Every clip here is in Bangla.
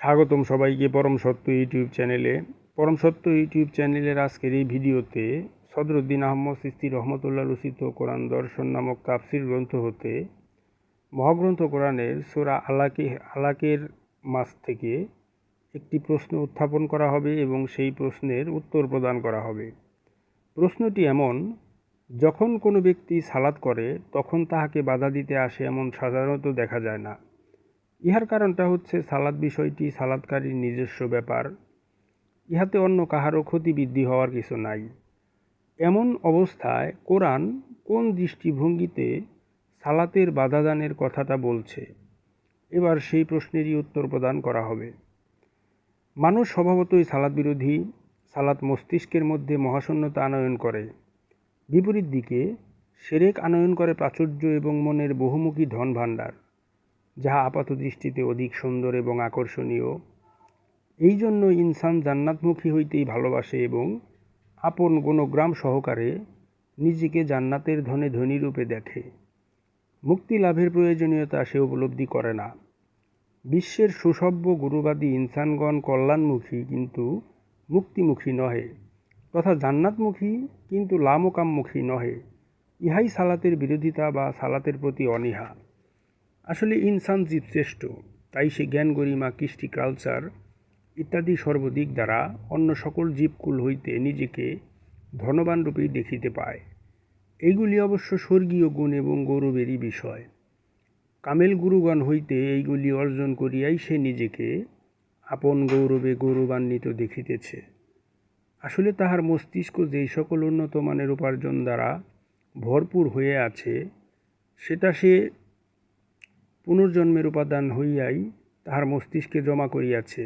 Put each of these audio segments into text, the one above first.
স্বাগতম সবাইকে পরম সত্য ইউটিউব চ্যানেলে। পরম সত্য ইউটিউব চ্যানেলের আজকের এই ভিডিওতে সদরুদ্দিন আহমদ সিস্তি রহমতুল্লাহ রচিত কোরআন দর্শন নামক তাফসির গ্রন্থ হতে, মহাগ্রন্থ কোরআনের সোরা আলাকে, আলাকের মাস থেকে একটি প্রশ্ন উত্থাপন করা হবে এবং সেই প্রশ্নের উত্তর প্রদান করা হবে। প্রশ্নটি এমন, যখন কোনো ব্যক্তি সালাদ করে, তখন তাহাকে বাধা দিতে আসে এমন সাধারণত দেখা যায় না। ইহার কারণটা হচ্ছে সালাদ বিষয়টি সালাদকারীর নিজস্ব ব্যাপার। ইহাতে অন্য কাহারও ক্ষতিবৃদ্ধি হওয়ার কিছু নাই। এমন অবস্থায় কোরআন কোন দৃষ্টিভঙ্গিতে সালাতের বাধাদানের কথাটা বলছে? এবার সেই প্রশ্নেরই উত্তর প্রদান করা হবে। মানুষ স্বভাবতই সালাদ বিরোধী সালাত মস্তিষ্কের মধ্যে মহাশূন্যতা আনয়ন করে। বিপরীত দিকে, সেরেক আনয়ন করে প্রাচুর্য এবং মনের বহুমুখী ধন ভাণ্ডার যাহা আপাত দৃষ্টিতে অধিক সুন্দর এবং আকর্ষণীয়। এই জন্য ইনসান জান্নাতমুখী হইতেই ভালোবাসে এবং আপন গুণগ্রাম সহকারে নিজেকে জান্নাতের ধনে ধনী রূপে দেখে। মুক্তি লাভের প্রয়োজনীয়তা সে উপলব্ধি করে না। বিশ্বের সুসভ্য গুরুবাদী ইনসানগণ কল্যাণমুখী কিন্তু মুক্তিমুখী নহে, তথা জান্নাতমুখী কিন্তু লামকামমুখী নহে। ইহাই সালাতের বিরোধিতা বা সালাতের প্রতি অনীহা। আসলে ইনসান জীবশ্রেষ্ঠ তাই সে জ্ঞান, গরিমা, কৃষ্টি, কালচার ইত্যাদি সর্বদিক দ্বারা অন্য সকল জীবকুল হইতে নিজেকে ধনবান রূপেই দেখিতে পায়। এইগুলি অবশ্য স্বর্গীয় গুণ এবং গৌরবেরই বিষয়। কামেল গুরুগণ হইতে এইগুলি অর্জন করিয়াই সে নিজেকে আপন গৌরবে গৌরবান্বিত দেখিতেছে। আসলে তাহার মস্তিষ্ক যেই সকল উন্নত মানের উপার্জন দ্বারা ভরপুর হয়ে আছে, সেটা সে পুনর্জন্মের উপাদান হইয়াই তাহার মস্তিষ্কে জমা করিয়াছে।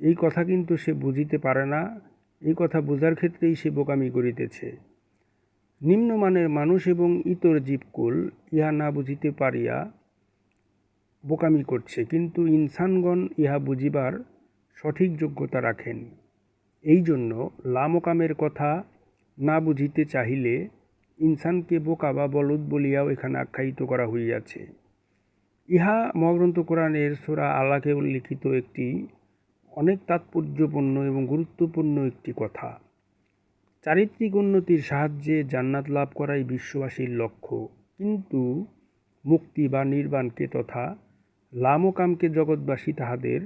এই কথা কিন্তু সে বুঝিতে পারে না, এই কথা বোঝার ক্ষেত্রেই সে বোকামি করিতেছে। নিম্নমানের মানুষ এবং ইতর জীবকুল ইহা না বুঝিতে পারিয়া বোকামি করছে, কিন্তু ইনসানগণ ইহা বুঝিবার সঠিক যোগ্যতা রাখেন। এই জন্য লামকামের কথা না বুঝিতে চাহিলে ইনসানকে বোকা বা বলদ বলিয়াও এখানে আখ্যায়িত করা হইয়াছে। ইহা মহাগ্রন্থ কোরআনের সোরা আল্লাহকে উল্লিখিত একটি অনেক তাৎপর্যপূর্ণ এবং গুরুত্বপূর্ণ একটি কথা। চারিত্রিক উন্নতির সাহায্যে জান্নাত লাভ করাই বিশ্ববাসীর লক্ষ্য। কিন্তু মুক্তি বা নির্বাণকে তথা লামকামকে জগৎবাসী তাহাদের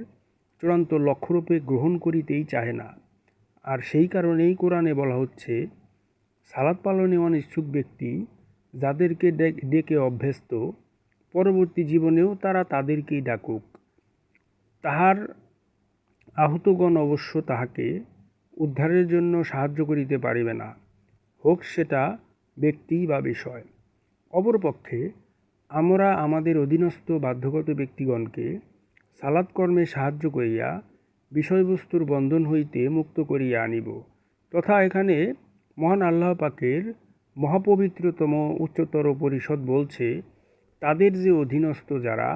চূড়ান্ত লক্ষ্যরূপে গ্রহণ করিতেই চাহে না। আর সেই কারণেই কোরআনে বলা হচ্ছে সালাদ পালনে অনিচ্ছুক ব্যক্তি যাদেরকে ডেকে অভ্যস্ত পরবর্তী জীবনেও তারা তাদেরকেই ডাকুক। তাহার আহতগণ অবশ্য তাহাকে উদ্ধারের জন্য সাহায্য করিতে পারিবে না। হোক সেটা ব্যক্তি বা বিষয়। অপরপক্ষে আমরা আমাদের অধীনস্থ বাধ্যগত ব্যক্তিগণকে সালাদ কর্মে সাহায্য করিয়া বিষয়বস্তুর বন্ধন হইতে মুক্ত করিয়া আনিব। তথা এখানে মহান আল্লাহ পাকের মহাপবিত্রতম উচ্চতর পরিষদ বলছে তাদের যে অধীনস্থ যারা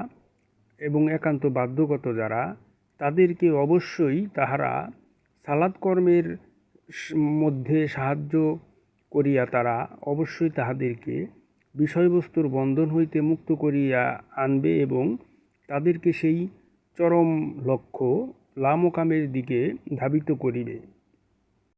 এবং একান্ত বাধ্যগত যারা, তাদেরকে অবশ্যই তাহারা সালাদ কর্মের মধ্যে সাহায্য করিয়া তারা অবশ্যই তাহাদেরকে বিষয়বস্তুর বন্ধন হইতে মুক্ত করিয়া আনবে এবং তাদেরকে সেই চরম লক্ষ্য লামকামের দিকে ধাবিত করিবে।